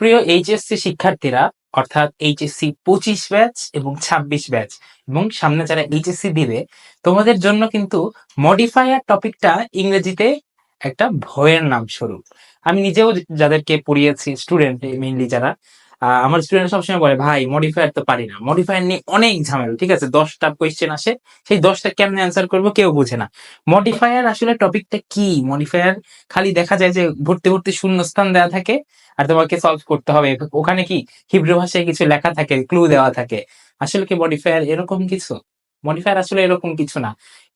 সুপ্রিয় এইচএসসি শিক্ষার্থীরা, অর্থাৎ এইচএসসি পঁচিশ ব্যাচ এবং ছাব্বিশ ব্যাচ এবং সামনে যারা এইচএসসি দিবে, তোমাদের জন্য কিন্তু মডিফায়ার টপিকটা ইংরেজিতে একটা ভয়ের নাম স্বরূপ। আমি নিজেও যাদেরকে পড়িয়েছি স্টুডেন্ট মেইনলি যারা আমার স্টুডেন্ট সবসময় বলে, ভাই মডিফায়ার তো পারি না। মডিফায়ার নিয়ে অনেক ঝামেলা। ঠিক আছে, দশটা কোয়েশ্চেন আসে। সেই দশটা কেমনে অ্যান্সার করব কেউ বুঝে না। মডিফায়ার আসলে টপিকটা কি? মডিফায়ার খালি দেখা যায় যে ভর্তি ভর্তি শূন্যস্থান দেওয়া থাকে আর তোমাকে সলভ করতে হবে। ওখানে কি? হিব্রু ভাষায় কিছু লেখা থাকে ক্লু দেওয়া থাকে। আসলে কি মডিফায়ার এরকম কিছু? মডিফায়ার আসলে এরকম কিছু না।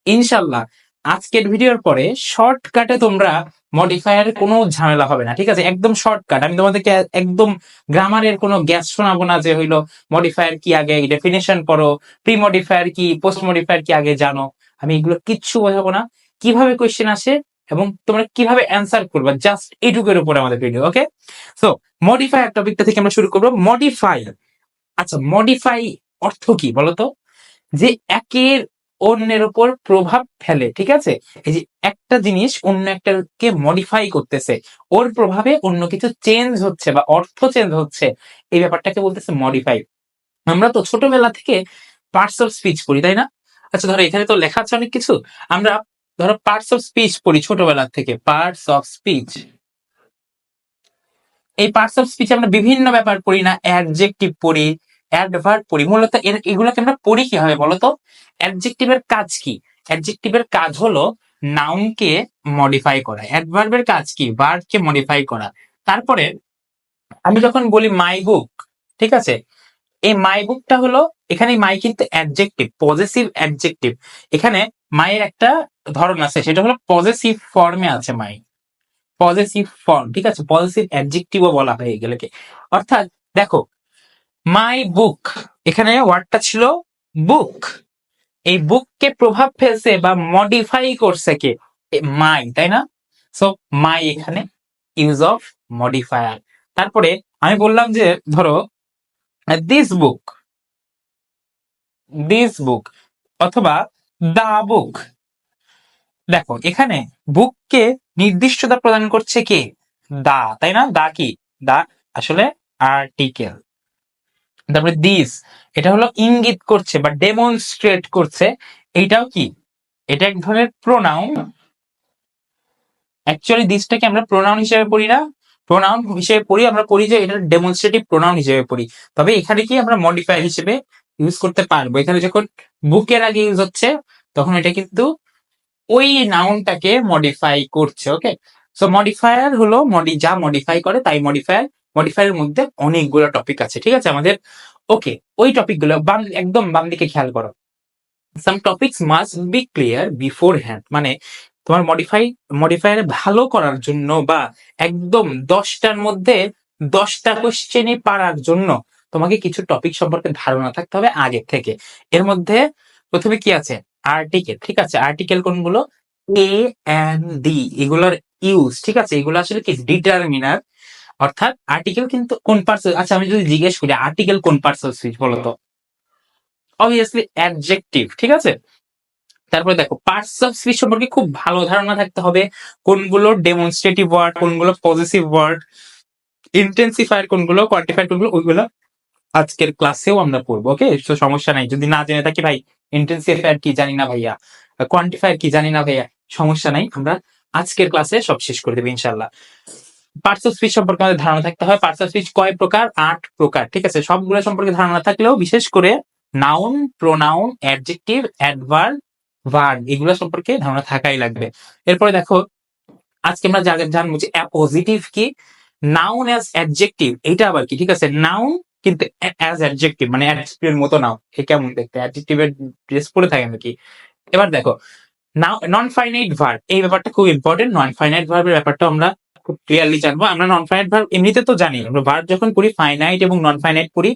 ইনশাল্লাহ আজকের ভিডিওর পরে শর্টকাটে তোমরা মডিফায়ার কোনো ঝামেলা হবে না, ঠিক আছে? একদম শর্টকাট আমি তোমাদেরকে একদম গ্রামারের কোনো গ্যাস শোনাবো না যে হইল মডিফায়ার কি আগে ডেফিনেশন পড়ো প্রি মডিফায়ার কি পোস্ট মডিফায়ার কি আগে জানো। আমি এগুলো কিচ্ছু বোঝাবো না। কীভাবে কোয়েশ্চেন আসে এবং তোমরা কীভাবে অ্যান্সার করবা জাস্ট এইটুকুর উপরে আমাদের ভিডিও ওকে সো মডিফায়ার টপিকটা থেকে আমরা শুরু করব। মডিফাই আচ্ছা মডিফাই অর্থ কি বলতো? যে একের অন্যের উপর প্রভাব ফেলে, ঠিক আছে? এই যে একটা জিনিস অন্য একটাকে মডিফাই করতেছে, ওর প্রভাবে অন্য কিছু চেঞ্জ হচ্ছে বা অর্থ চেঞ্জ হচ্ছে, এই ব্যাপারটাকে বলতেছে মডিফাই আমরা তো ছোটবেলা থেকে পার্টস অফ স্পিচ পড়ি, তাই না? আচ্ছা ধরো এখানে তো লেখা আছে অনেক কিছু। আমরা ধরো পার্টস অফ স্পিচ পড়ি ছোটবেলা থেকে পার্টস অফ স্পিচ এই পার্টস অফ স্পিচ আমরা বিভিন্ন ব্যাপার পড়ি না অ্যাডজেক্টিভ পড়ি অ্যাডভার্ব পড়ি মূলত এর- এগুলোকে আমরা পড়ি কীভাবে বলতো? অ্যাডজেক্টিভের কাজ কি? অ্যাডজেক্টিভের কাজ হলো নাউনকে মডিফাই করা। অ্যাডভার্বের কাজ কি? ভার্বকে মডিফাই করা। তারপরে আমি যখন বলি মাই বুক ঠিক আছে? এই মাই বুকটা হলো, এখানে মাই কিন্তু অ্যাডজেক্টিভ পজেসিভ অ্যাডজেক্টিভ এখানে মায়ের একটা ধরন আছে, সেটা হলো পজেসিভ ফর্মে আছে মাই পজেসিভ ফর্ম ঠিক আছে? পজেসিভ অ্যাডজেক্টিভও বলা হয় এগুলোকে অর্থাৎ দেখো মাই বুক এখানে ওয়ার্ডটা ছিল বুক এই বুককে প্রভাব ফেলছে বা মডিফাই করছে কে? মাই তাই না? সো মাই এখানে ইউজ অফ মডিফায়ার তারপরে আমি বললাম যে, ধরো দিস বুক দিস বুক অথবা দা বুক দেখো, এখানে বুককে নির্দিষ্টতা প্রদান করছে কে? দা তাই না? দা কি? দা আসলে আর্টিকেল তারপরে দিস এটা হলো ইঙ্গিত করছে বা ডেমনস্ট্রেট করছে এইটাও কি? এটা এক ধরনের প্রোনাউন অ্যাকচুয়ালি দিসটাকে আমরা প্রোনাউন হিসেবে পড়ি না। প্রোনাউন হিসেবে পড়ি, আমরা পড়ি যে এটা ডেমনস্ট্রেটিভ প্রোনাউন হিসেবে পড়ি। তবে এখানে কি আমরা মডিফায়ার হিসেবে ইউজ করতে পারব। এখানে যখন বুকের আগে ইউজ হচ্ছে, তখন এটা কিন্তু ওই নাউনটাকে মডিফাই করছে ওকে সো মডিফায়ার হলো মডি যা মডিফাই করে, তাই মডিফায়ার মডিফায়ারের মধ্যে অনেকগুলো টপিক আছে, ঠিক আছে? আমাদের ওকে ওই টপিকগুলো বাম, একদম বাম দিকে খেয়াল করো। Some topics must be clear beforehand মানে তোমার মডিফাই মডিফায়ার ভালো করার জন্য বা একদম দশটার মধ্যে দশটা কোশ্চেনই পারার জন্য তোমাকে কিছু টপিক সম্পর্কে ধারণা থাকতে হবে আগে থেকে। এর মধ্যে প্রথমে কি আছে? আর্টিকেল ঠিক আছে? আর্টিকেল কোনগুলো? এ এন্ড ডি এগুলোর ইউজ ঠিক আছে? এগুলো আসলে কি? ডিটারমিনার অর্থাৎ আর্টিকেল কিন্তু কোন পার্টস আচ্ছা আমি যদি জিজ্ঞেস করি আর্টিকেল কোন পার্টস অফ স্পিচ বলতো? অবভিয়াসলি অ্যাডজেক্টিভ ঠিক আছে? তারপরে দেখো পার্টস অফ স্পিচ সম্পর্কে খুব ভালো ধারণা থাকতে হবে। কোনগুলো ডেমনস্ট্রেটিভ ওয়ার্ড কোনগুলো পজিটিভ ওয়ার্ড ইন্টেন্সিফায়ার কোনগুলো কোয়ান্টিফায়ার কোনগুলো, ওইগুলো আজকের ক্লাসেও আমরা পড়ব ওকে তো সমস্যা নাই। যদি না জেনে থাকি ভাই ইন্টেন্সিফায়ার কি জানি না ভাইয়া কোয়ান্টিফায়ার কি জানি না ভাইয়া, সমস্যা নাই। আমরা আজকের ক্লাসে সব শেষ করে দেবো ইনশাল্লাহ পার্টস অফ স্পিচ সম্পর্কে আমাদের ধারণা থাকতে হয়। পার্সেল স্পিচ কয় প্রকার? আট প্রকার, ঠিক আছে? সবগুলো সম্পর্কে ধারণা থাকলেও বিশেষ করে noun pronoun adjective adverb verb এগুলো সম্পর্কে ধারণা থাকাই লাগবে। এরপরে দেখো, আজকে আমরা জানব যে পজিটিভ কি? নাউন অ্যাজ অ্যাডজেক্টিভ এটা আবার কি, ঠিক আছে? নাউন কিন্তু অ্যাজ অ্যাডজেক্টিভ মানে অ্যাডজেক্টিভের মতো নাও এ কেমন দেখতে? অ্যাডজেক্টিভের ড্রেস পরে থাকে নাকি? এবার দেখো নাও নন ফাইনাইট ভার্ব এই ব্যাপারটা খুব ইম্পর্টেন্ট নন ফাইনাইট ভার্বের ব্যাপারটা আমরা খুব ক্লিয়ারলি জানব। আমরা নন ফাইনাইট ভার্ব এমনিতে তো জানি, আমরা ভার্ব যখন পড়ি ফাইনাইট এবং নন ফাইনাইট পড়ি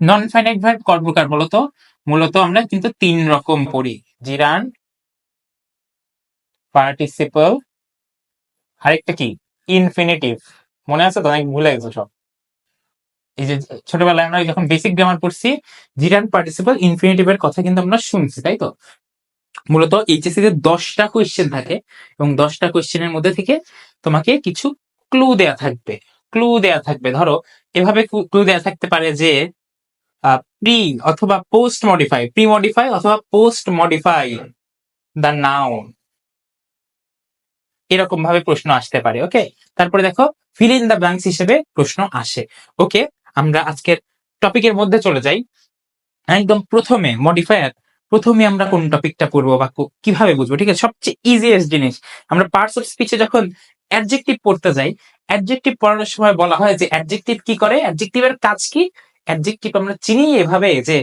নন ফাইনাইট ভার্ব কয় প্রকার বলতো? মূলত আমরা কিন্তু তিন রকম পড়ি জিরান পার্টিসিপল আরেকটা কি? ইনফিনিটিভ মনে আছে তো? অনেক ভুলে গেছো সব? এই যে ছোটবেলায় আমরা যখন বেসিক গ্রামার পড়ছি জিরান পার্টিসিপল ইনফিনিটিভের কথা কিন্তু আমরা শুনছি, তাই তো? মূলত এইচএসসি তে দশটা কোয়েশ্চেন থাকে এবং দশটা কোয়েশ্চেনের মধ্যে থেকে তোমাকে কিছু ক্লু দেয়া থাকবে। ক্লু দেয়া থাকবে। ধরো, এভাবে ক্লু দেয়া থাকতে পারে যে প্রি অথবা পোস্ট মডিফাই প্রি মডিফাই অথবা পোস্ট মডিফাই দ্য নাউন এরকম ভাবে প্রশ্ন আসতে পারে ওকে তারপরে দেখো ফিল ইন দ্য ব্ল্যাঙ্কস হিসেবে প্রশ্ন আসে। ওকে, আমরা আজকের টপিকের মধ্যে চলে যাই। একদম প্রথমে মডিফায়ার প্রথমে আমরা কোন টপিকটা পড়ব বা কীভাবে বুঝব, ঠিক আছে? সবচেয়ে ইজিয়েস্ট জিনিস। আমরা পার্টস অফ স্পিচে যখন অ্যাডজেক্টিভ পড়তে যাই অ্যাডজেক্টিভ পড়ানোর সময় বলা হয় যে অ্যাডজেক্টিভ কি করে? অ্যাডজেক্টিভের কাজ কি? অ্যাডজেক্টিভ আমরা চিনি এভাবে যে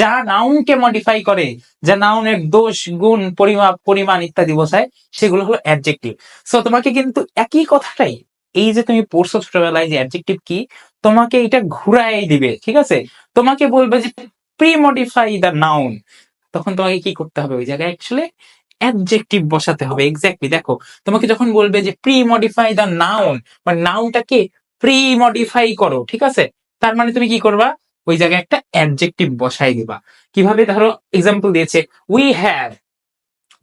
যা নাউনকে মডিফাই করে, যা নাউনের দোষ, গুণ পরিমাপ পরিমাণ ইত্যাদি বোঝায়, সেগুলো হলো অ্যাডজেক্টিভ সো তোমাকে কিন্তু একই কথাটাই, এই যে তুমি পড়ছো ছোটবেলায় যে অ্যাডজেক্টিভ কি, তোমাকে এটা ঘুরাই দিবে, ঠিক আছে? তোমাকে বলবে যে প্রি মডিফাই দ্য নাউন তখন তোমাকে কি করতে হবে? ওই জায়গায় অ্যাকচুয়ালি অ্যাডজেক্টিভ বসাতে হবে এক্স্যাক্টলি দেখো, তোমাকে যখন বলবে যে প্রি মডিফাই দ্য নাউন মানে নাউনটাকে প্রি মডিফাই করো, ঠিক আছে? তার মানে তুমি কি করবা? ওই জায়গায় একটা অ্যাডজেক্টিভ বসাই দিবা। কীভাবে? ধরো এক্সাম্পল দিয়েছে we have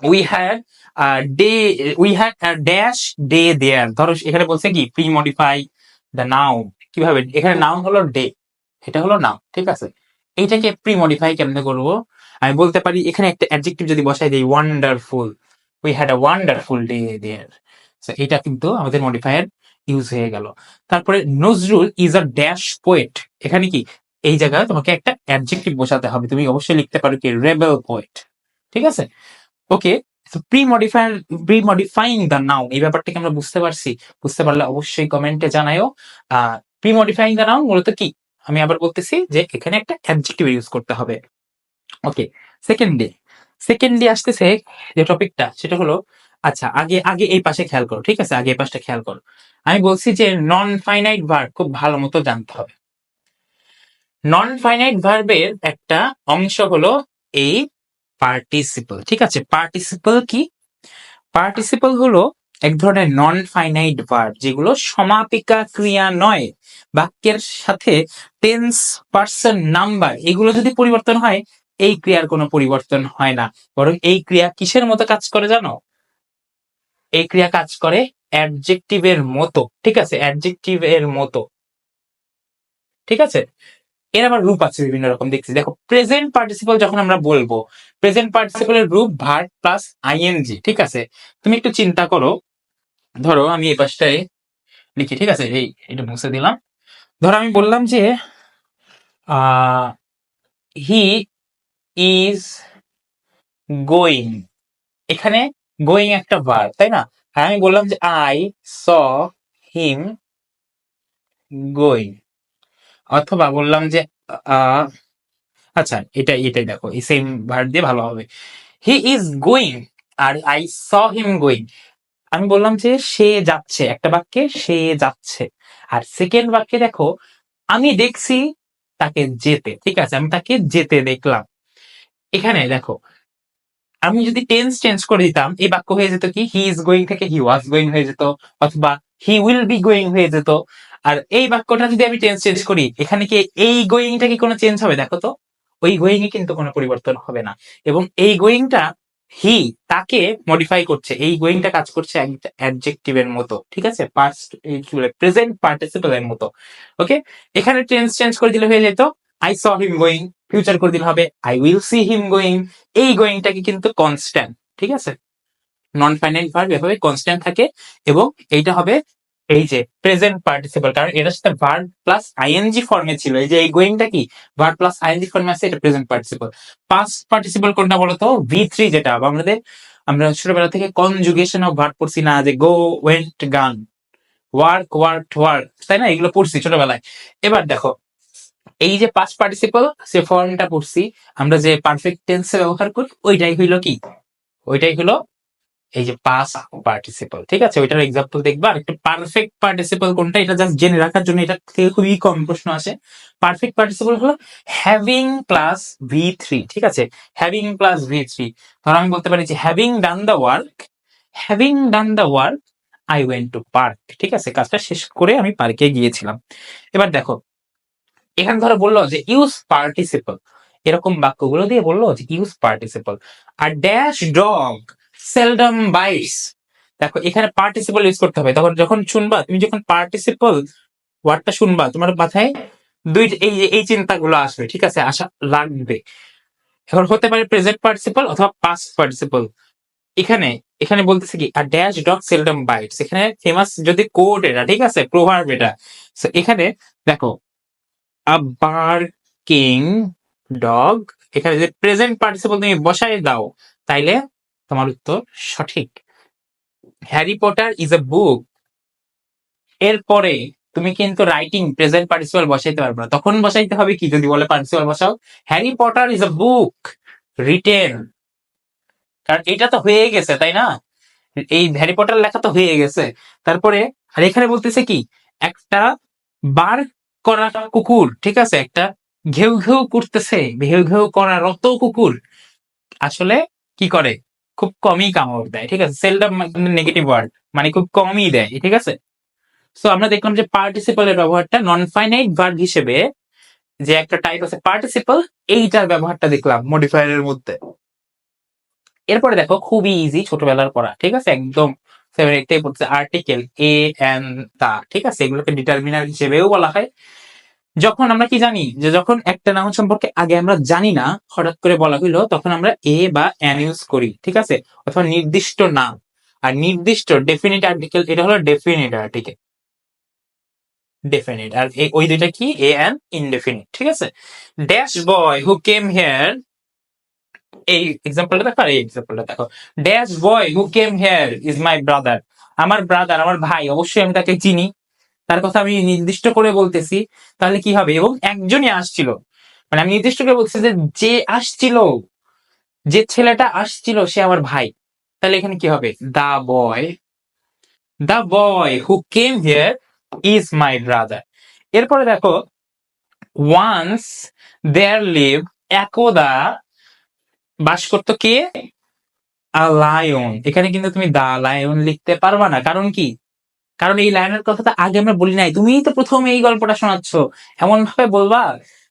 we had day we had dash day there ধরো, এখানে বলছে কি প্রি মডিফাই দ্য নাউন কীভাবে? এখানে নাউন হলো ডে এটা হলো নাউন ঠিক আছে? এইটাকে প্রি মডিফাই কেমনে করব? আমি বলতে পারি, এখানে একটা অ্যাডজেক্টিভ যদি বসাই দিই wonderful we had a wonderful day there এটা কিন্তু আমাদের মডিফায়ার ইউজ হয়ে গেল। তারপরে Nazrul is a dash poet এখানে কি? এই জায়গায় তোমাকে একটা অ্যাডজেক্টিভ বসাতে হবে। তুমি অবশ্যই লিখতে পারো কি? রেবেল পোয়েট ঠিক আছে? Okay premodifier premodifying the noun এই ব্যাপারটাকে আমরা বুঝতে পারছি। বুঝতে পারলে অবশ্যই কমেন্টে জানায়ও। প্রি মডিফাইং দ্য নাউন মূলত কি? আমি আবার বলতেছি যে এখানে একটা অ্যাডজেক্টিভ ইউজ করতে হবে। Okay second day second day আসতেছে যে টপিকটা সেটা হলো আচ্ছা আগে আগে এই পাশে খেয়াল করো, ঠিক আছে? আগে এই পাশটা খেয়াল করো। আমি বলছি যে নন ফাইনাইট ভার্ব খুব ভালো মতো জানতে হবে। নন ফাইনাইট ভার্বের একটা অংশ হলো এই পার্টিসিপল ঠিক আছে? পার্টিসিপল কি? পার্টিসিপল হলো এক ধরনের নন ফাইনাইট ভার্ব যেগুলো সমাপিকা ক্রিয়া নয়, বাক্যের সাথে টেন্স পার্সন নাম্বার এগুলো যদি পরিবর্তন হয় এই ক্রিয়ার কোনো পরিবর্তন হয় না। বরং এই ক্রিয়া কিসের মতো কাজ করে জানো? এই ক্রিয়া কাজ করে অ্যাডজেক্টিভের মতো, ঠিক আছে? অ্যাডজেক্টিভের মতো। ঠিক আছে? এর আবার রূপ আছে বিভিন্ন রকম, দেখছি। দেখো প্রেজেন্ট পার্টিসিপল যখন আমরা বলব প্রেজেন্ট পার্টিসিপলের রূপ ভার্ব প্লাস আইএনজি ঠিক আছে? তুমি একটু চিন্তা করো। ধরো, আমি এই পাশটায় লিখি, ঠিক আছে? এই, এটা মুছে দিলাম। ধরো, আমি বললাম যে হি ইজ গোয়িং এখানে গোয়িং একটা ভার্ব তাই না? আর আমি বললাম যে আই স হিম গোয়িং অথবা বললাম যে আচ্ছা এটা, এটাই দেখো, এই সেম ভার্ব দিয়ে ভালো হবে। হি ইজ গোয়িং আর আই স হিম গোয়িং আমি বললাম যে, সে যাচ্ছে, একটা বাক্যে সে যাচ্ছে। আর সেকেন্ড বাক্যে দেখো, আমি দেখছি তাকে যেতে, ঠিক আছে? আমি তাকে যেতে দেখলাম। এখানে দেখো, আমি যদি টেন্স চেঞ্জ করে দিতাম, এই বাক্য হয়ে যেত কি? হি ইজ গোয়িং থেকে হি ওয়াজ গোয়িং হয়ে যেত, অথবা হি উইল বি গোয়িং হয়ে যেত। আর এই বাক্যটা যদি আমি টেন্স চেঞ্জ করি, এখানে কি এই গোয়িংটা কি কোনো চেঞ্জ হবে? দেখো তো, ওই গোয়িং এ কিন্তু কোনো পরিবর্তন হবে না। এবং এই গোয়িংটা হি তাকে মডিফাই করছে। এই গোয়িংটা কাজ করছে অ্যাডজেক্টিভের মতো, ঠিক আছে? পাস্ট প্রেজেন্ট পার্টিসিপেলের মতো। ওকে এখানে টেন্স চেঞ্জ করে দিলে হয়ে যেত I saw him going future করে দিলে হবে I will see him going এই গোয়িংটাকে কিন্তু কনস্ট্যান্ট ঠিক আছে? নন ফাইনাইট ভার্ব এভাবে কনস্ট্যান্ট থাকে এবং এইটা হবে এই যে প্রেজেন্ট পার্টিসিপল কারণ এটার সাথে ভার্ব প্লাস আইএনজি ফর্মে ছিল। এই যে এই গোয়িংটা কি? ভার্ব প্লাস আইএনজি ফর্মে আছে, এটা প্রেজেন্ট পার্টিসিপল পাস্ট পার্টিসিপল কোনটা বলতো? ভি থ্রি যেটা। আমাদের আমরা ছোটবেলা থেকে কনজুগেশন অফ ভার্ব পড়ছি না, যে go went gone work work work তাই না? এগুলো পড়ছি ছোটবেলায়। এবার দেখো এই যে পাস্ট পার্টিসিপল সে ফর্মটা পড়ছি, আমরা যে পারফেক্ট টেন্সে ব্যবহার করি, ওইটাই হইল কি? ওইটাই হলো এই যে পাস পার্টিসিপল ঠিক আছে? ওইটার এক্সাম্পল দেখবা, আর একটা পারফেক্ট পার্টিসিপল কোনটা? এটা জাস্ট জেনে রাখার জন্য এটা থেকে খুবই কম প্রশ্ন আসে। পারফেক্ট পার্টিসিপল হলো হ্যাভিং প্লাস ভি থ্রি ঠিক আছে? হ্যাভিং প্লাস ভি থ্রি ধরো আমি বলতে পারি যে having done the work having done the work I went to park ঠিক আছে? কাজটা শেষ করে আমি পার্কে গিয়েছিলাম। এবার দেখো এখানে ধরো বলল যে ইউজ পার্টিসিপল এরকম বাক্যগুলো দিয়ে বলল যে ইউজ পার্টিসিপল আর ড্যাশ ডগ সেলডম বাইস দেখো, এখানে পার্টিসিপল ইউজ করতে হবে। তখন যখন শুনবা, তুমি যখন পার্টিসিপল ওয়ার্ডটা শুনবা, তোমার মাথায় দুই, এই এই চিন্তাগুলো আসবে, ঠিক আছে? আসা লাগবে। এখন হতে পারে প্রেজেন্ট পার্টিসিপল অথবা পাস্ট পার্টিসিপল এখানে এখানে বলতেছে কি আর ড্যাশ ডগ সেলডম বাইটস এখানে ফেমাস যদি কোড এটা, ঠিক আছে? প্রভাব এটা। এখানে দেখো আ বার্কিং ডগ এখানে যদি প্রেজেন্ট পার্টিসিপল তুমি বসাই দাও, তাইলে তোমার উত্তর সঠিক। Harry Potter is a book এরপরে তুমি কিন্তু রাইটিং প্রেজেন্ট পার্টিসিপাল বসাইতে পারবে না। তখন বসাইতে হবে কি? যদি বলে পার্টিসিপাল বসাও Harry Potter is a book written কারণ এটা তো হয়ে গেছে, তাই না? এই হ্যারি পটার লেখা তো হয়ে গেছে। তারপরে, আর এখানে বলতেছে কি? একটা বার করা কুকুর, ঠিক আছে? একটা ঘেউ ঘেউ করতেছে, ঘেউ ঘেউ করা রত কুকুর। আসলে কি করে? খুব কমই কামড় দেয়, ঠিক আছে? সেলডম নেগেটিভ ওয়ার্ড মানে খুব কমই দেয়, ঠিক আছে? সো আমরা দেখলাম যে পার্টিসিপলের ব্যবহারটা নন ফাইনাইট ভার্ব হিসেবে যে একটা টাইপ আছে পার্টিসিপাল এইটার ব্যবহারটা দেখলাম মডিফায়ারের মধ্যে। এরপরে দেখো, খুবই ইজি ছোটবেলার পড়া, ঠিক আছে? একদম সেভেন এইটটাই পড়ছে আর্টিকেল এ এন তা, ঠিক আছে? এগুলোকে ডিটারমিনার হিসেবেও বলা হয়। যখন আমরা কি জানি? যে যখন একটা নাউন সম্পর্কে আগে আমরা জানি না, হঠাৎ করে বলা হইল, তখন আমরা এ বা এন ইউজ করি, ঠিক আছে? অথবা নির্দিষ্ট নাম আর নির্দিষ্ট ডেফিনিট আর্টিকেল এটা হলো ডেফিনিট আর্টিকেল ডেফিনিট আর ওই দুইটা কি? এ এন ইনডেফিনিট ঠিক আছে? Dash boy who came hair এই এক্সাম্পলটা দেখো, আর এই এক্সাম্পলটা দেখো। Dash boy who came here is my brother আমার ব্রাদার আমার ভাই, অবশ্যই আমি তাকে চিনি। তার কথা আমি নির্দিষ্ট করে বলতেছি, তাহলে কি হবে? এবং একজনই আসছিল। মানে আমি নির্দিষ্ট করে বলতেছি যে যে আসছিল, যে ছেলেটা আসছিল, সে আমার ভাই। তাহলে এখানে কি হবে? The boy the boy who came here is my brother এরপরে দেখো ওয়ান্স দেয়ার লিভ একদা বাস করতো কে? আ লায়ন এখানে কিন্তু তুমি দা লায়ন লিখতে পারবা না। কারণ কি? কারণ এই লায়নের কথা তো আগে আমরা বলি নাই। তুমিই তো প্রথমে এই গল্পটা শোনাচ্ছ। এমন ভাবে বলবা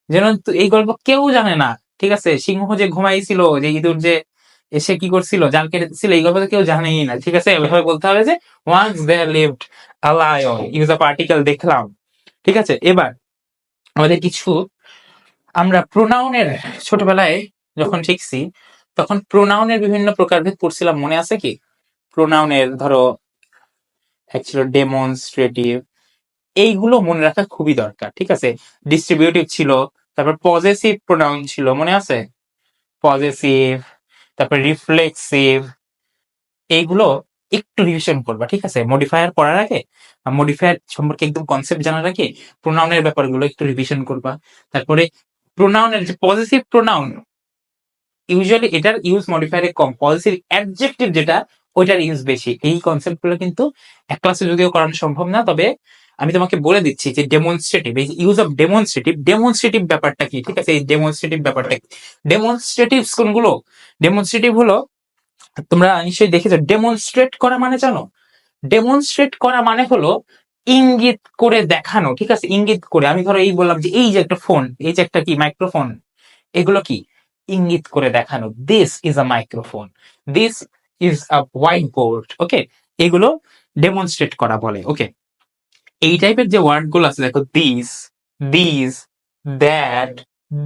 যেন এই গল্প কেউ জানে না। ঠিক আছে? সিংহ যে ঘুমাইছিল, যে ইঁদুর যে এসে কি করছিল, জাল কেটেছিল, এই গল্প তো কেউ জানেই না। ঠিক আছে? এভাবে বলতে হবে যে once there lived a lion use a particle দেখলাম। ঠিক আছে? এবার আমাদের কিছু আমরা প্রোনাউনের ছোটবেলায় যখন শিখছি তখন প্রোনাউনের বিভিন্ন প্রকারভেদ পড়ছিলাম মনে আছে কি? প্রোনাউনের ধরো এক ছিল ডেমনস্ট্রেটিভ এইগুলো মনে রাখা খুবই দরকার ঠিক আছে? ডিস্ট্রিবিউটিভ ছিল তারপর পজেসিভ প্রোনাউন ছিল মনে আছে? পজেসিভ তারপর রিফ্লেক্সিভ এইগুলো একটু রিভিশন করবা ঠিক আছে? মডিফায়ার পড়ার আগে মডিফায়ার সম্পর্কে একদম কনসেপ্ট জানার আগে প্রোনাউনের ব্যাপারগুলো একটু রিভিশন করবা তারপরে প্রোনাউনের যে পজিটিভ প্রোনাউন ইউজুয়ালি এটার ইউজ মডিফায়ারে কম পজিটিভ অ্যাডজেক্টিভ যেটা, ওইটার ইউজ বেশি। এই কনসেপ্টগুলো কিন্তু এক ক্লাসে যদিও করানো সম্ভব না, তবে আমি তোমাকে বলে দিচ্ছি যে ডেমনস্ট্রেটিভ এই ইউজ অফ ডেমনস্ট্রেটিভ ডেমনস্ট্রেটিভ ব্যাপারটা কি? ঠিক আছে? এই ডেমনস্ট্রেটিভ ব্যাপারটা কি? ডেমনস্ট্রেটিভ কোনগুলো ডেমনস্ট্রেটিভ হলো, তোমরা নিশ্চয়ই দেখেছ ডেমনস্ট্রেট করা মানে জানো? ডেমনস্ট্রেট করা মানে হলো ইঙ্গিত করে দেখানো, ঠিক আছে? ইঙ্গিত করে, আমি ধরো এই বললাম যে এই যে একটা ফোন এই যে একটা কি? মাইক্রোফোন এগুলো কি? ইঙ্গিত করে দেখানো। This is a microphone this is a whiteboard okay এগুলো ডেমনস্ট্রেট করা বলে ওকে এই টাইপের যে ওয়ার্ডগুলো আছে, দেখো দিস দিস দ্যাট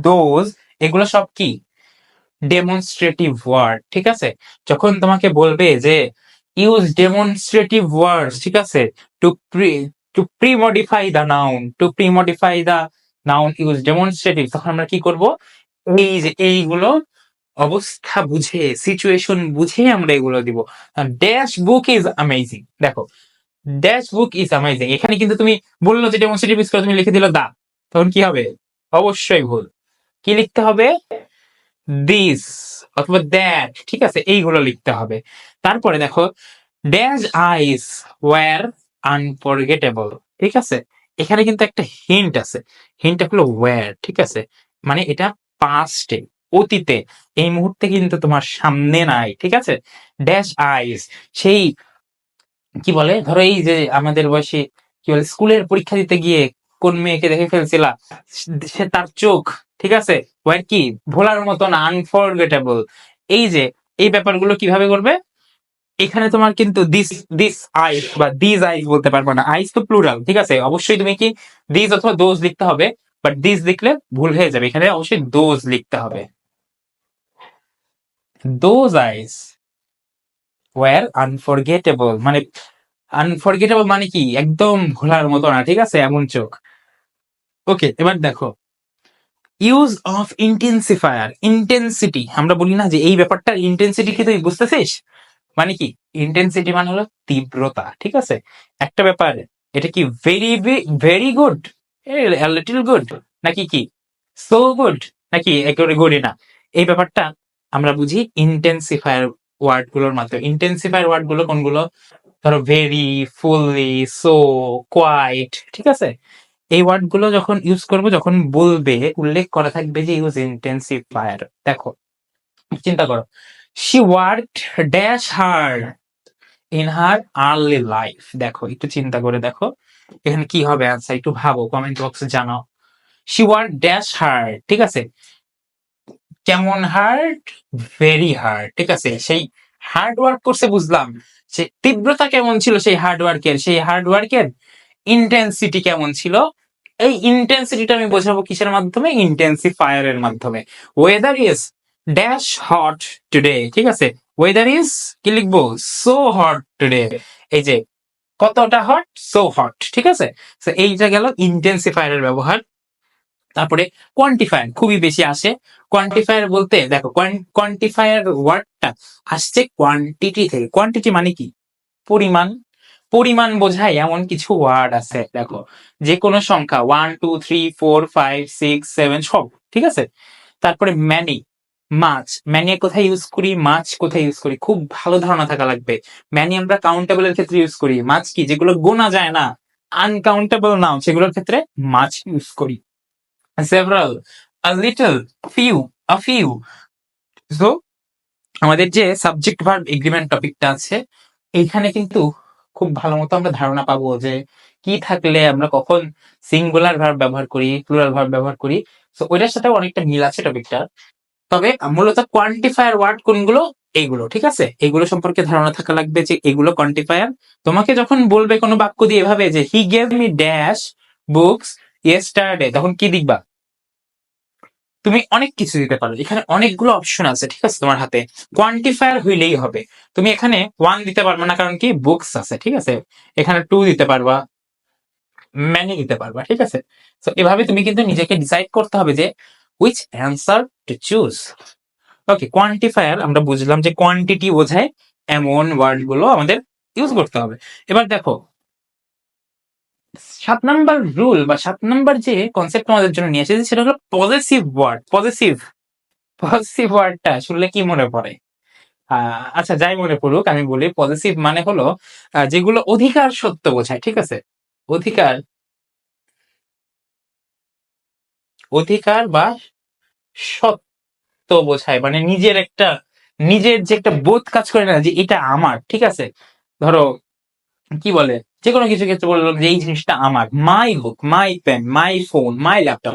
দোজ এগুলো সব কি? ডেমনস্ট্রেটিভ ওয়ার্ড ঠিক আছে? যখন তোমাকে বলবে যে ইউজ ডেমনস্ট্রেটিভ ওয়ার্ড ঠিক আছে? To pre to premodify the noun to premodify the noun use demonstrative তখন আমরা কি করব? এই যে এইগুলো অবস্থা বুঝে সিচুয়েশন বুঝে আমরা এগুলো দিব। ড্যাশ বুক ইজ অ্যামেজিং দেখো ড্যাশ বুক ইজ অ্যামেজিং এখানে কিন্তু তুমি বলল যে ডেমনস্ট্রেটিভ করে তুমি লিখে দিল দা তখন কি হবে? অবশ্যই ভুল। কি লিখতে হবে? দিস অথবা দ্যাট ঠিক আছে? এইগুলো লিখতে হবে। তারপরে দেখো ড্যাশ আইস ওয়ার আনফরগেটেবল ঠিক আছে? এখানে কিন্তু একটা হিন্ট আছে। হিন্টটা হলো ওয়ার ঠিক আছে? মানে এটা পাস্টে অতীতে, এই মুহূর্তে কিন্তু তোমার সামনে নাই, ঠিক আছে? ড্যাশ আইস সেই, কি বলে? ধরো এই যে আমাদের বয়সে, কি বলে, স্কুলের পরীক্ষা দিতে গিয়ে কোন মেয়েকে দেখে ফেলছিলা, সে তার চোখ, ঠিক আছে? কি? ভোলার মতন আনফরগেটেবল এই যে, এই ব্যাপারগুলো কীভাবে করবে? এখানে তোমার কিন্তু দিস দিস আইস বা দিস আইস বলতে পারবে না। আইস তো প্লুরাল ঠিক আছে? অবশ্যই তুমি কি দিস অথবা দোজ লিখতে হবে। বাট দিস লিখলে ভুল হয়ে যাবে। এখানে অবশ্যই দোজ লিখতে হবে। দোজ আইস ওয়ার আনফরগেটেবল মানে আনফরগেটেবল মানে কি? একদম ভোলার মতো না, ঠিক আছে? এমন চোখ। ওকে এবার দেখো। ইউজ অফ ইন্টেন্সিফায়ার ইন্টেন্সিটি আমরা বলি না যে এই ব্যাপারটা ইন্টেন্সিটি কি তুই বুঝতেছিস? মানে কি? ইন্টেন্সিটি মানে হলো তীব্রতা, ঠিক আছে? একটা ব্যাপার, এটা কি very very good little good নাকি কি? সো গুড নাকি একেবারে গুডই না এই ব্যাপারটা আমরা বুঝি ইন্টেন্সিফায়ার ওয়ার্ডগুলোর মাধ্যমে। ইন্টেন্সিফায়ার ওয়ার্ডগুলো কোনগুলো? ধরো ভেরি ফুললি সো কোয়াইট ঠিক আছে? এই ওয়ার্ডগুলো যখন ইউজ করব, যখন বলবে, উল্লেখ করা থাকবে যে ইউজ ইন্টেন্সিফায়ার দেখো, চিন্তা করো she work dash hard in her early life দেখো, একটু চিন্তা করে দেখো। এখানে কি হবে আনসার একটু ভাবো কমেন্ট বক্সে জানাও। শি ওয়ার্ক ড্যাশ হার্ড ঠিক আছে? কেমন হার্ড ভেরি হার্ড ঠিক আছে? সেই হার্ড ওয়ার্ক করছে বুঝলাম সে তীব্রতা কেমন ছিল সেই হার্ড ওয়ার্কের সেই হার্ড ওয়ার্কের ইন্টেন্সিটি কেমন ছিল? এই ইন্টেন্সিটিটা আমি বোঝাবো কিসের মাধ্যমে? ইন্টেন্সিফায়ার এর মাধ্যমে। Weather is dash hot today ঠিক আছে? ওয়েদার ইজ কি লিখব? সো হট টুডে এই যে কতটা হট সো হট ঠিক আছে? তো এইটা গেল ইন্টেন্সিফায়ারের ব্যবহার। তারপরে কোয়ান্টিফায়ার খুবই বেশি আসে। কোয়ান্টিফায়ার বলতে, দেখো কোয়ান্টিফায়ার ওয়ার্ডটা আসছে কোয়ান্টিটি থেকে। কোয়ান্টিটি মানে কি? পরিমাণ। পরিমাণ বোঝায় এমন কিছু ওয়ার্ড আছে, দেখো। যে কোনো সংখ্যা one two three four five six seven সব, ঠিক আছে? তারপরে ম্যানি মাছ। ম্যানি কোথায় ইউজ করি, মাছ কোথায় ইউজ করি, খুব ভালো ধারণা থাকা লাগবে। ম্যানি আমরা কাউন্টেবল এর ক্ষেত্রে ইউজ করি। মাছ কি, যেগুলো গোনা যায় না আনকাউন্টেবল নাও, সেগুলোর ক্ষেত্রে মাছ ইউজ করি। Several a little few a few so আমাদের যে সাবজেক্ট ভার্ব এগ্রিমেন্ট টপিকটা আছে, এইখানে কিন্তু খুব ভালো মতো আমরা ধারণা পাবো যে কি থাকলে আমরা কখন সিঙ্গুলার ভার্ব ব্যবহার করি প্লুরাল ভার্ব ব্যবহার করি। তো ওইটার সাথে অনেকটা মিল আছে টপিকটা তবে মূলত কোয়ান্টিফায়ার ওয়ার্ড কোনগুলো? এইগুলো, ঠিক আছে? এগুলো সম্পর্কে ধারণা থাকা লাগবে যে এগুলো কোয়ান্টিফায়ার তোমাকে যখন বলবে কোনো বাক্য দিয়ে এভাবে যে he gave me dash books yesterday তখন কি দিকবা তুমি অনেক কিছু দিতে পারো। এখানে অনেকগুলো অপশন আছে, ঠিক আছে, তোমার হাতে। কোয়ান্টিফায়ার হইলেই হবে। তুমি এখানে ওয়ান দিতে পারবে না, কারণ কি? বুকস আছে, ঠিক আছে? এখানে টু দিতে পারবা ম্যানি দিতে পারবা, ঠিক আছে? তো এভাবে তুমি কিন্তু নিজেকে ডিসাইড করতে হবে যে which answer to choose okay quantifier আমরা বুঝলাম যে কোয়ান্টিটি বোঝায় এমন ওয়ার্ডগুলো আমাদের ইউজ করতে হবে। এবার দেখো, সাত নাম্বার রুল বা সাত নাম্বার যে কনসেপ্ট আমাদের জন্য নিয়ে এসেছে সেটা হলো পজিটিভ ওয়ার্ড পজিটিভ পজিটিভ ওয়ার্ডটা শুনলে কি মনে পড়ে? আচ্ছা যাই মনে পড়ুক, আমি বলি পজিটিভ মানে হলো যেগুলো অধিকার সত্য বোঝায়, ঠিক আছে? অধিকার অধিকার বা সত্য বোঝায়। মানে নিজের একটা, নিজের যে একটা বোধ কাজ করে না যে এটা আমার, ঠিক আছে? ধরো, কি বলে? যে কোনো কিছু ক্ষেত্রে বললাম যে এই জিনিসটা আমার। My book my pen, my phone, my laptop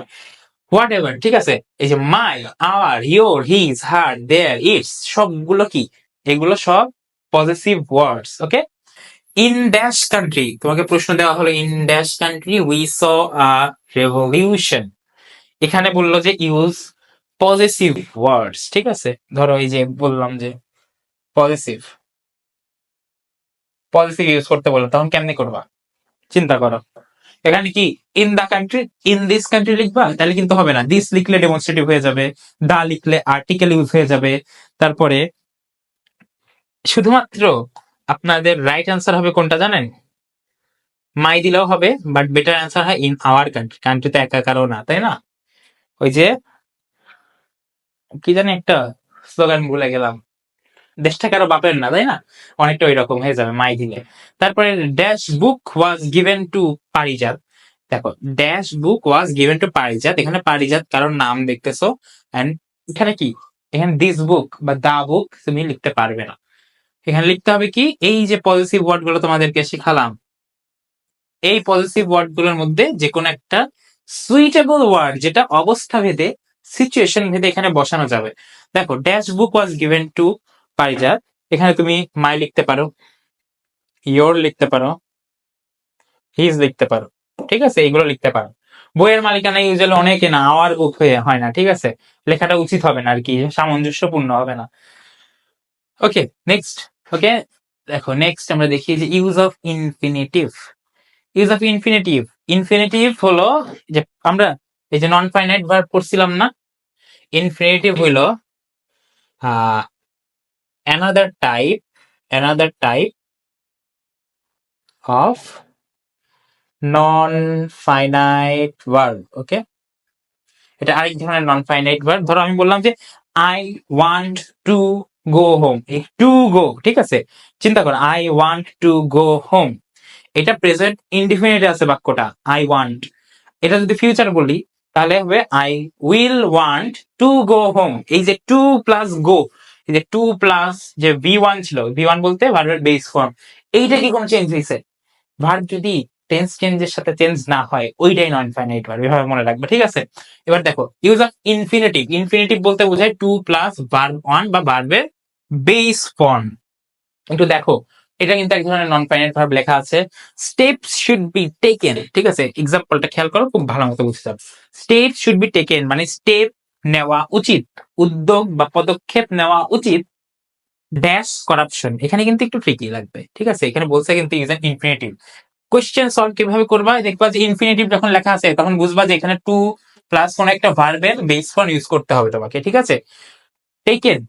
whatever ঠিক আছে? এই যে my our your his, her, their, its, সবগুলো কি? এগুলো সব positive words, okay? In dash country, তোমাকে প্রশ্ন দেওয়া হলো, in dash country we saw a revolution. এখানে বলল যে ইউজ পজিটিভ ওয়ার্ডস ঠিক আছে? ধরো এই যে বললাম যে পজিটিভ পজিটিভ ইউজ করতে বললাম তখন কেমনি করবা? চিন্তা করো। এখানে কি in the country in this country লিখবা? তাহলে কিন্তু হবে না। দিস লিখলে ডেমনস্ট্রেটিভ হয়ে যাবে দা লিখলে আর্টিকেল ইউজ হয়ে যাবে। তারপরে শুধুমাত্র আপনাদের রাইট অ্যান্সার হবে কোনটা জানেন? মাই দিলেও হবে বাট বেটার অ্যান্সার হয় ইন আওয়ার কান্ট্রি কান্ট্রিতে একা কারও না, তাই না? ওই যে, কি জানি একটা স্লোগান ভুলে গেলাম। দেশটা কারও বাপের না, তাই না? অনেকটা ওই রকম হয়ে যাবে, মাই দিলে। তারপরে dash book was given to Parijat দেখো dash book was given to Parijat এখানে পারিজাত কারোর নাম দেখতেছো এন্ড এখানে কি? এখানে দিস বুক বা দা বুক তুমি লিখতে পারবে না। এখানে লিখতে হবে কি? এই যে পজিটিভ ওয়ার্ডগুলো তোমাদেরকে শেখালাম, এই পজিটিভ ওয়ার্ডগুলোর মধ্যে যে কোনো একটা সুইটেবল ওয়ার্ড যেটা অবস্থা ভেদে সিচুয়েশন ভেদে এখানে বসানো যাবে। দেখো dash book was given to Parijat এখানে তুমি মাই লিখতে পারো ইয়োর লিখতে পারো হিজ লিখতে পারো, ঠিক আছে? এইগুলো লিখতে পারো। বইয়ের মালিকানা ইউজুয়ালি অনেকে না আওয়ার বুক হয়ে হয় না, ঠিক আছে? লেখাটা উচিত হবে না আর কি, সামঞ্জস্যপূর্ণ হবে না। ওকে নেক্সট ওকে দেখো নেক্সট আমরা দেখি যে use of infinitive use of infinitive infinitive হলো যে আমরা এই যে নন ফাইনাইট ভার্ব পড়ছিলাম না ইনফিনিটিভ হইল another type another type of non finite verb okay এটা আরেক ধরনের নন ফাইনাইট ভার্ব ধরো আমি বললাম যে I want to go home to go ঠিক আছে? চিন্তা করো I want to go home এটা প্রেজেন্ট ইনডিফিনিট আছে বাক্যটা আই ওয়ান্ট এটা যদি ফিউচার বলি, তাহলে হবে I will want to go home এই যে টু প্লাস গো এই যে টু প্লাস যে ভি ওয়ান ছিল ভি ওয়ান বলতে ভার্বের বেস ফর্ম এইটা কি কোনো চেঞ্জ হয়েছে ভার্ব যদি টেন্স চেঞ্জের সাথে চেঞ্জ না হয়, ওইটাই নন ফাইনাইট ভার্ব এভাবে মনে রাখবে, ঠিক আছে? এবার দেখো ইউজ অফ ইনফিনিটিভ ইনফিনিটিভ বলতে বোঝায় টু প্লাস ভার্ব ওয়ান বা ভার্বের বেস ফর্ম একটু দেখো এটা কিন্তু এক ধরনের নন ফাইনাইট ভার্ব লেখা আছে। স্টেপস শুড বি টেকেন ঠিক আছে? এক্সাম্পলটা খেয়াল করো, খুব ভালো মতো বুঝতে হবে স্টেপ শুড বি টেকেন মানে স্টেপ নেওয়া উচিত, উদ্যোগ বা পদক্ষেপ নেওয়া উচিত ড্যাশ করাপশন এখানে কিন্তু একটু ট্রিকি লাগবে, ঠিক আছে? এখানে বলছে কিন্তু is an infinitive question solve কীভাবে করবা? দেখবা যে ইনফিনিটিভ যখন লেখা আছে, তখন বুঝবা যে এখানে টু প্লাস কোন একটা ভার্বের বেস ফর্ম ইউজ করতে হবে তোমাকে, ঠিক আছে? টেকেন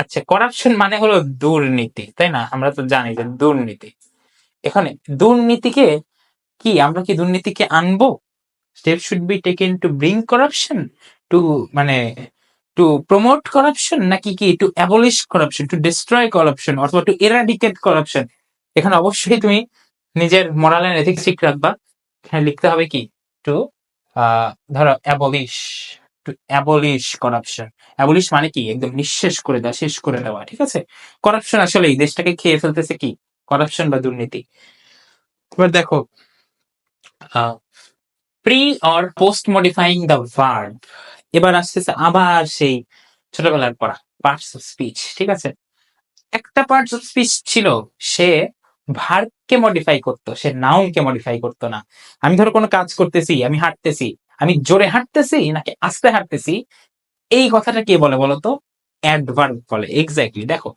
আচ্ছা করাপশন মানে হলো দুর্নীতি, তাই না? আমরা তো জানি যে দুর্নীতি। এখানে দুর্নীতিকে কি, আমরা কি দুর্নীতিকে আনব? Step should be taken to bring corruption to মানে টু প্রমোট করাপশন নাকি কি to abolish corruption to destroy corruption অথবা টু এরাডিকেট করাপশন এখানে অবশ্যই তুমি নিজের মোরাল এন্ড এথিক্স ঠিক রাখবা। এখানে লিখতে হবে কি? টু ধরো abolish to abolish corruption abolish মানে কি? একদম নিঃশেষ করে দেওয়া, শেষ করে দেওয়া, ঠিক আছে? করাপশন আসলে এই দেশটাকে খেয়ে ফেলতেছে কি? করাপশন বা দুর্নীতি। এবার দেখো pre or post modifying the verb এবার আসতেছে আবার সেই ছোটবেলার পড়া পার্টস অফ স্পিচ ঠিক আছে? একটা পার্টস অফ স্পিচ ছিল, সে ভার্বকে মডিফাই করতো, সে নাউনকে মডিফাই করতো না। আমি ধরো কোনো কাজ করতেছি, আমি হাঁটতেছি আমি জোরে হাঁটতেছি, নাকি আস্তে হাঁটতেছি? এই কথাটা কে বলে বলতো? অ্যাডভার্ব বলে এক্স্যাক্টলি দেখো,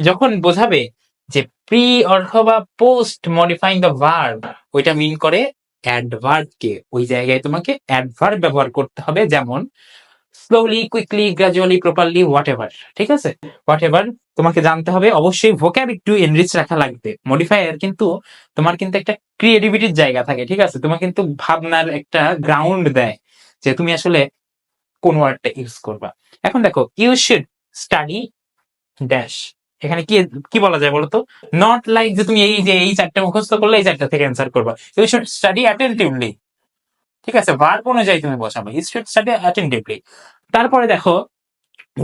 যখন বোঝাবে যে প্রি অথবা পোস্ট মডিফাইং দ্য ভার্ব ওইটা মিন করে অ্যাডভার্ব কে ওই জায়গায় তোমাকে অ্যাডভার্ব ব্যবহার করতে হবে, যেমন slowly quickly gradually properly whatever ঠিক আছে? হোয়াট এভার তোমাকে জানতে হবে, অবশ্যই ভোক্যাব একটু এনরিচ রাখা লাগবে। মডিফায়ার কিন্তু তোমার কিন্তু একটা ক্রিয়েটিভিটির জায়গা থাকে, ঠিক আছে? তোমার কিন্তু ভাবনার একটা গ্রাউন্ড দেয় যে তুমি আসলে কোন ওয়ার্ডটা ইউজ করবা। এখন দেখো ইউ শুড স্টাডি ড্যাশ এখানে কি কি বলা যায় বলতো? নট লাইক যে তুমি এই যে এই চারটে মুখস্থ করলে এই চারটা থেকে অ্যান্সার করবা। ইউ শুড স্টাডি অ্যাটেন্টিভলি ঠিক আছে ভার্ব অনুযায়ী তুমি বসাবে শুড স্টাডি অ্যাটেন্টিভলি তারপরে দেখো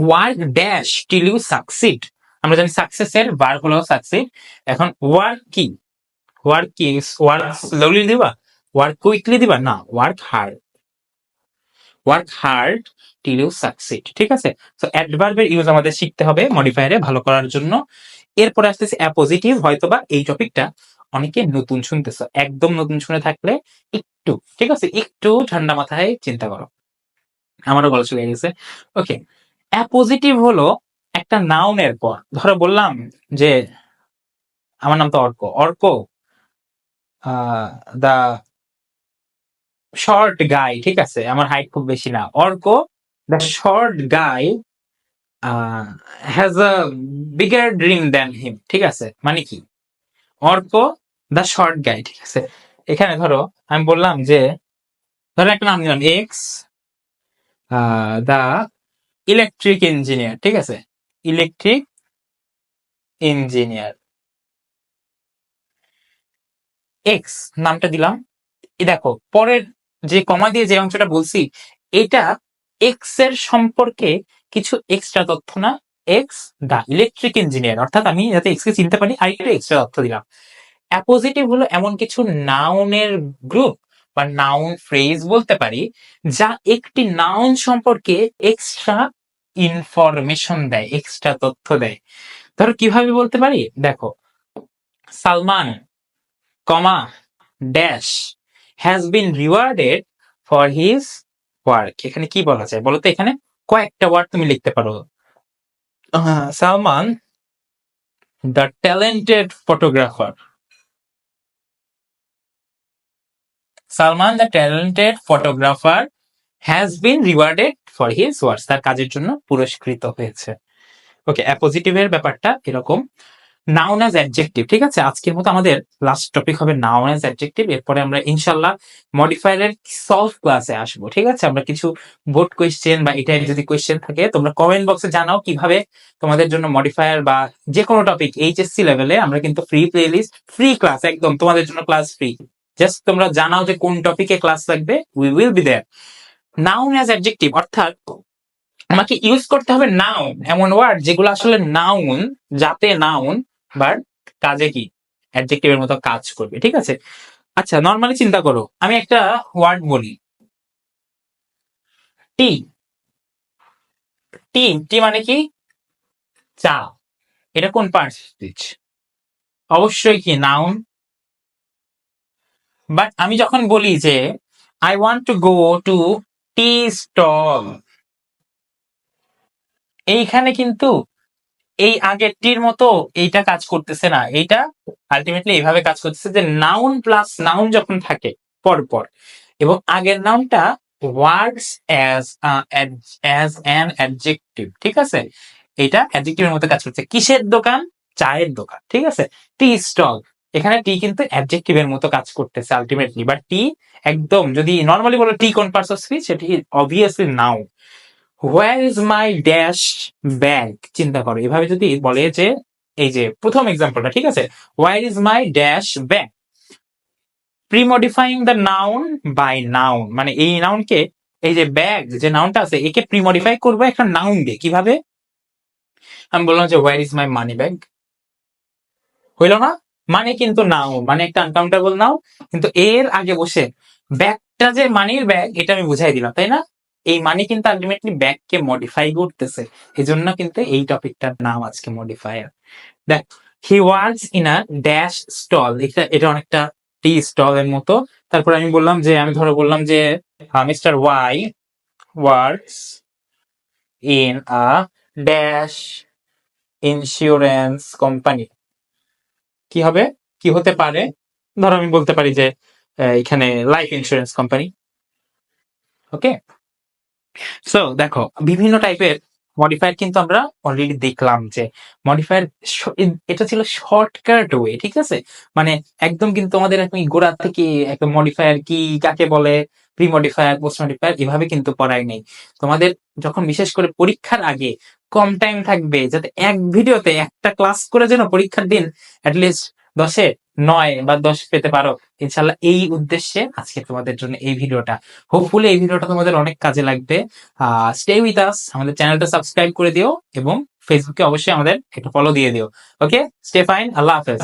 work dash till you succeed আমরা জানি সাকসেসের ভার্ব হলো সাকসিড এখন ওয়ার্ক কি? ওয়ার্ক কি? ওয়ার্ক স্লোলি দিবা? ওয়ার্ক কুইকলি দিবা? না work hard work hard till you succeed ঠিক আছে? তো অ্যাডভার্বের ইউজ আমাদের শিখতে হবে মডিফায়ারে ভালো করার জন্য। এরপরে আসতেছে অ্যাপোজিটিভ হয়তোবা এই টপিকটা অনেকে নতুন শুনতেছো, একদম নতুন শুনে থাকলে একটু, ঠিক আছে? একটু ঠান্ডা মাথায় চিন্তা করো। আমারও গলা চলে গেছে। ওকে অ্যাপোজিটিভ হলো একটা নাউনের পর। ধরো বললাম যে, আমার নাম তো Arko. Arko the short guy ঠিক আছে? আমার হাইট খুব বেশি না। Arko the short guy has a bigger dream than him ঠিক আছে? মানে কি? অর্ক দ্য শর্ট গাই ঠিক আছে? এখানে ধরো, আমি বললাম যে, ধরো একটা নাম দিলাম এক্স দ্য ইলেকট্রিক ইঞ্জিনিয়ার ঠিক আছে? ইলেকট্রিক ইঞ্জিনিয়ার এক্স নামটা দিলাম। দেখো, পরের যে কমা দিয়ে যে অংশটা বলছি, এটা এক্সের সম্পর্কে কিছু এক্সট্রা তথ্য না। এক্স দা ইলেকট্রিক ইঞ্জিনিয়ার অর্থাৎ আমি যাতে এক্স কে চিনতে পারি আরেকটু এক্সট্রা তথ্য দিলাম। অ্যাপোজিটিভ হলো এমন কিছু নাউনের গ্রুপ বা নাউন ফ্রেজ বলতে পারি, যা একটি নাউন সম্পর্কে এক্সট্রা ইনফরমেশন দেয় এক্সট্রা তথ্য দেয়। ধরো কীভাবে বলতে পারি? দেখো, Salman, comma, dash has been rewarded for his work এখানে কি বলা যায়? বলো তো এখানে কয়েকটা ওয়ার্ড তুমি লিখতে পারো। Salman the talented photographer Salman the talented photographer has been rewarded for his works তার কাজের জন্য পুরস্কৃত হয়েছে। ওকে অ্যাপোজিটিভের ব্যাপারটা এরকম। নাউন অ্যাজ অ্যাডজেক্টিভ ঠিক আছে? আজকের মতো আমাদের লাস্ট টপিক হবে নাউন অ্যাজ অ্যাডজেক্টিভ এরপরে আমরা ইনশাল্লাহ মডিফায়ারের সলভ ক্লাসে আসব, ঠিক আছে? আমরা কিছু বোর্ড কোয়েশ্চেন বা এই টাইপ যদি কোয়েশ্চেন থাকে, তোমরা কমেন্ট বক্সে জানাও কীভাবে তোমাদের জন্য মডিফায়ার বা যে কোনো টপিক এইচএসসি লেভেলে আমরা কিন্তু free playlist free class একদম তোমাদের জন্য ক্লাস ফ্রি জাস্ট তোমরা জানাও যে কোন টপিকে ক্লাস লাগবে we will be there noun as adjective অর্থাৎ আমাকে ইউজ করতে হবে নাউন এমন ওয়ার্ড যেগুলো আসলে নাউন যাতে নাউন বাট কাজে কি? অ্যাডজেক্টিভের মতো কাজ করবে ঠিক আছে? আচ্ছা নর্মালি চিন্তা করো আমি একটা ওয়ার্ড বলি। টি টি টি মানে কি? চা। এটা কোন পার্সেন্টেজ অবশ্যই কি নাউন বাট আমি যখন বলি যে I want to go to tea stall এইখানে কিন্তু এই আগের টির মতো এইটা কাজ করতেছে না। এইটা আলটিমেটলি এইভাবে কাজ করতেছে যে নাউন প্লাস নাউন যখন থাকে পরপর, এবং আগের নাউনটা words as as an adjective ঠিক আছে? এটা অ্যাডজেক্টিভের মতো কাজ করছে। কিসের দোকান? চায়ের দোকান, ঠিক আছে? টি স্টল এখানে টি কিন্তু অ্যাডজেক্টিভের মতো কাজ করতেছে আলটিমেটলি বাট টি একদম যদি নর্মালি বলো টি কোন পার্টস অফ স্পিচ সেটি obviously noun where is my dash bag চিন্তা করো, এভাবে যদি বলে যে, এই যে প্রথম এক্সাম্পলটা ঠিক আছে? Where is my dash bag premodifying the noun by noun মানে এই নাউনকে এই যে ব্যাগ যে নাউনটা আছে, একে প্রিমডিফাই করব একটা নাউন দিয়ে। কীভাবে? আমি বললাম যে where is my money bag হইল না? মানে কিন্তু নাও মানে একটা আনকাউন্টেবল নাও, কিন্তু এর আগে বসে ব্যাগটা যে মানির ব্যাগ এটা আমি বুঝাই দিলাম, তাই না? এই মানি কিন্তু আলটিমেটলি ব্যাগকে মডিফাই করতেছে। এই জন্য কিন্তু এই টপিকটার নাম আজকে মডিফায়ার দেখ he works in a dash stall এটা এটা অনেকটা টি স্টল এর মতো। তারপর আমি বললাম যে, আমি ধরো বললাম যে mister Y works in a dash insurance company কি হবে? কি হতে পারে? ধরো আমি বলতে পারি যে এখানে life insurance company okay so দেখো, বিভিন্ন টাইপের মডিফায়ার কিন্তু আমরা অলরেডি দেখলাম যে মডিফায়ার এটা ছিল শর্টকাট ওয়ে ঠিক আছে? মানে একদম কিন্তু আমাদের এখন গোড়া থেকে একদম মডিফায়ার কি, কাকে বলে প্রি মডিফায়ার পোস্ট মডিফায়ার এভাবে কিন্তু পড়াই নেই। তোমাদের যখন বিশেষ করে পরীক্ষার আগে কম টাইম থাকবে, যাতে এক ভিডিওতে একটা ক্লাস করে যেন পরীক্ষার দিন অ্যাটলিস্ট দশে নয় বা দশ পেতে পারো। ইনশাল্লাহ এই উদ্দেশ্যে আজকে তোমাদের জন্য এই ভিডিওটা হোপফুলি এই ভিডিওটা তোমাদের অনেক কাজে লাগবে। স্টে উইথ আস আমাদের চ্যানেলটা সাবস্ক্রাইব করে দিও এবং ফেসবুকে অবশ্যই আমাদের একটা ফলো দিয়ে দিও। ওকে স্টে ফাইন আল্লাহ হাফেজ।